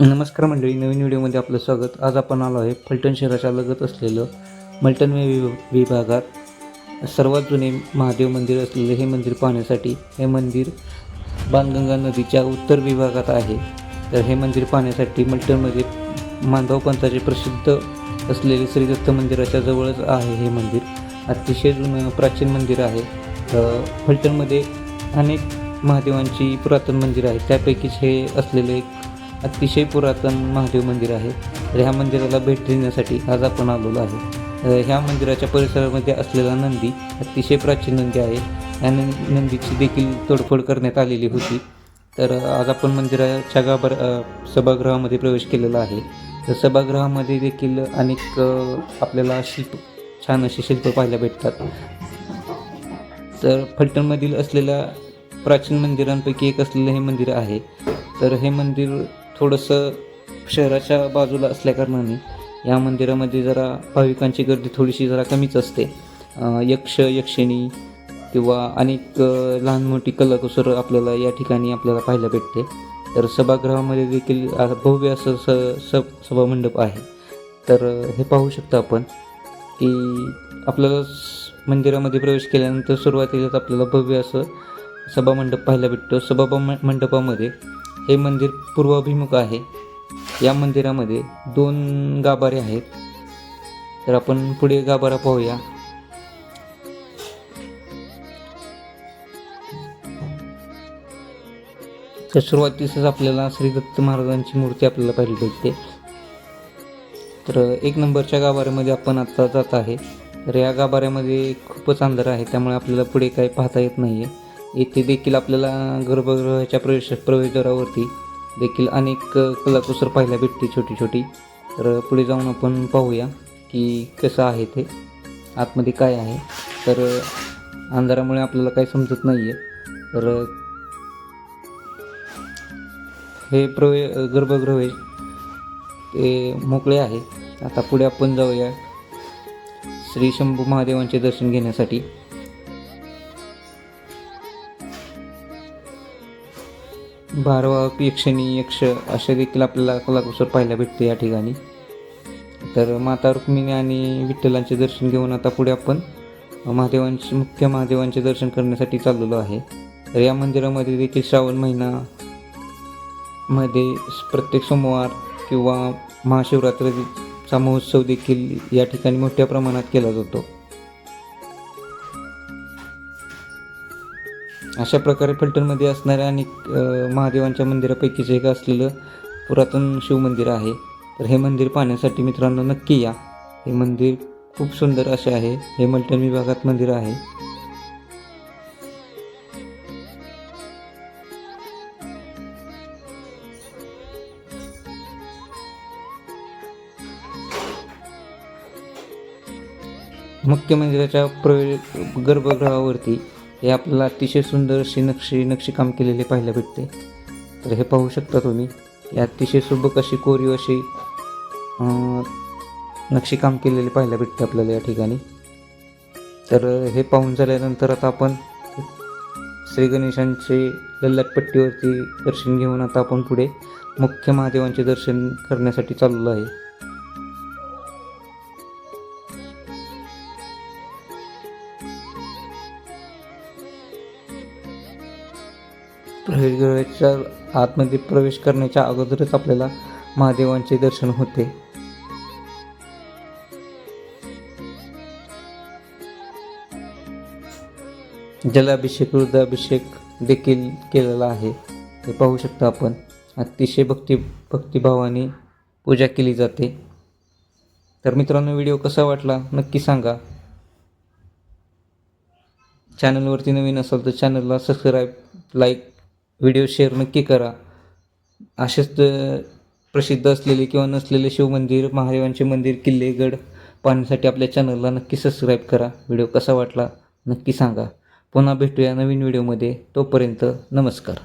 नमस्कार मंडळी नवीन व्हिडिओमध्ये आपलं स्वागत. आज आपण आलो आहे फलटण शहराच्या लगत असलेलं मलटण वि- विभागात. सर्वात जुने महादेव मंदिर असलेले हे मंदिर पाहण्यासाठी हे मंदिर बाणगंगा नदीच्या उत्तर विभागात आहे. तर हे मंदिर पाहण्यासाठी मलटणमध्ये मांधव पंथाचे प्रसिद्ध असलेले श्री दत्त मंदिराच्या जवळच आहे हे मंदिर. अतिशय जुनं प्राचीन मंदिर आहे. फलटणमध्ये अनेक महादेवांची पुरातन मंदिर आहेत. त्यापैकीच हे असलेले एक अतिशय पुरातन महादेव मंदिर आहे. तर ह्या मंदिराला भेट देण्यासाठी आज आपण आलेलो आहे. ह्या मंदिराच्या परिसरामध्ये असलेला नंदी अतिशय प्राचीन नंदी आहे. या नंदीची देखील तोडफोड करण्यात आलेली होती. तर आज आपण मंदिराच्या गाभार सभागृहामध्ये प्रवेश केलेला आहे. तर सभागृहामध्ये देखील अनेक आपल्याला शिल्प छान अशी शिल्प पाहायला भेटतात. तर फलटणमधील असलेल्या प्राचीन मंदिरांपैकी एक असलेलं हे मंदिर आहे. तर हे मंदिर थोडंसं शहराच्या बाजूला असल्याकारणाने या मंदिरामध्ये जरा भाविकांची गर्दी थोडीशी जरा कमीच असते. यक्ष यक्षिणी किंवा अनेक लहान मोठी कलाकुसर आपल्याला या ठिकाणी आपल्याला पाहायला भेटते. तर सभागृहामध्ये देखील भव्य असं स स सभामंडप आहे. तर हे पाहू शकता आपण की आपल्याला स- मंदिरामध्ये प्रवेश केल्यानंतर सुरुवातीलाच आपल्याला भव्य असं सभामंडप पाहायला भेटतो. सभा मंडपामध्ये हे मंदिर पूर्वाभिमुख आहे. या मंदिरामध्ये दोन गाभारे आहेत. तर आपण पुढे गाभारा पाहूया. तर सुरुवातीसच आपल्याला श्री दत्त महाराजांची मूर्ती आपल्याला पाहिली भेटते. तर एक नंबरच्या गाभाऱ्यामध्ये आपण आत्ता जात आहे. तर या गाभाऱ्यामध्ये खूपच अंधार आहे त्यामुळे आपल्याला पुढे काही पाहता येत नाही आहे येथे देखील आपल्याला गर्भगृहाच्या प्रवेश प्रवेशद्वारावरती देखील अनेक कलाकुसर पाहायला भेटते छोटी छोटी. तर पुढे जाऊन आपण पाहूया की कसं आहे ते आतमध्ये काय आहे. तर अंधारामुळे आपल्याला काही समजत नाही आहे तर हे प्रवे गर्भगृह ते मोकळे आहे. आता पुढे आपण जाऊया श्री शंभू महादेवांचे दर्शन घेण्यासाठी. भारवाहक यक्षणी यक्ष असे देखील आपल्याला कलाकुसर पाहायला भेटते या ठिकाणी. तर माता रुक्मिणी आणि विठ्ठलांचे दर्शन घेऊन आता पुढे आपण महादेवांचे मुख्य महादेवांचे दर्शन करण्यासाठी चाललेलो आहे. तर या मंदिरामध्ये देखील श्रावण महिना मध्ये प्रत्येक सोमवार किंवा महाशिवरात्रीचा महोत्सव देखील या ठिकाणी मोठ्या प्रमाणात केला जातो. अशा प्रकारे फलटणमध्ये असणाऱ्या अनेक महादेवांच्या मंदिरापैकीच एक असलेलं पुरातन शिवमंदिर आहे. तर हे मंदिर पाहण्यासाठी मित्रांनो नक्की या. हे मंदिर खूप सुंदर असे आहे. हे मलटण विभागात मंदिर आहे. मुख्य मंदिराच्या प्र गर्भगृहावरती हे आपल्याला अतिशय सुंदर अशी नक्षी नक्षीकाम केलेले पाहायला भेटते. तर हे पाहू शकता तुम्ही हे अतिशय सुबक अशी कोरीव अशी नक्षीकाम केलेले पाहायला भेटते आपल्याला या ठिकाणी. तर हे पाहून झाल्यानंतर आता आपण श्री गणेशांचे लल्लाटपट्टीवरती दर्शन घेऊन आता आपण पुढे मुख्य महादेवांचे दर्शन करण्यासाठी चाललो आहे. प्रवेशगृहाच्या आतमध्ये प्रवेश करण्याच्या अगोदरच आपल्याला महादेवांचे दर्शन होते. जलाभिषेक रुद्राभिषेक देखील केलेला आहे. हे पाहू शकता आपण. अतिशय भक्ती भक्तिभावाने पूजा केली जाते. तर मित्रांनो व्हिडिओ कसा वाटला नक्की सांगा. चॅनलवरती नवीन असाल तर चॅनलला सबस्क्राईब लाईक व्हिडिओ शेअर नक्की करा. असेच प्रसिद्ध असलेले किंवा नसलेले शिवमंदिर महादेवांचे मंदिर किल्ले गड पाहण्यासाठी आपल्या चॅनलला नक्की सबस्क्राईब करा. व्हिडिओ कसा वाटला नक्की सांगा. पुन्हा भेटूया नवीन व्हिडिओमध्ये तोपर्यंत नमस्कार.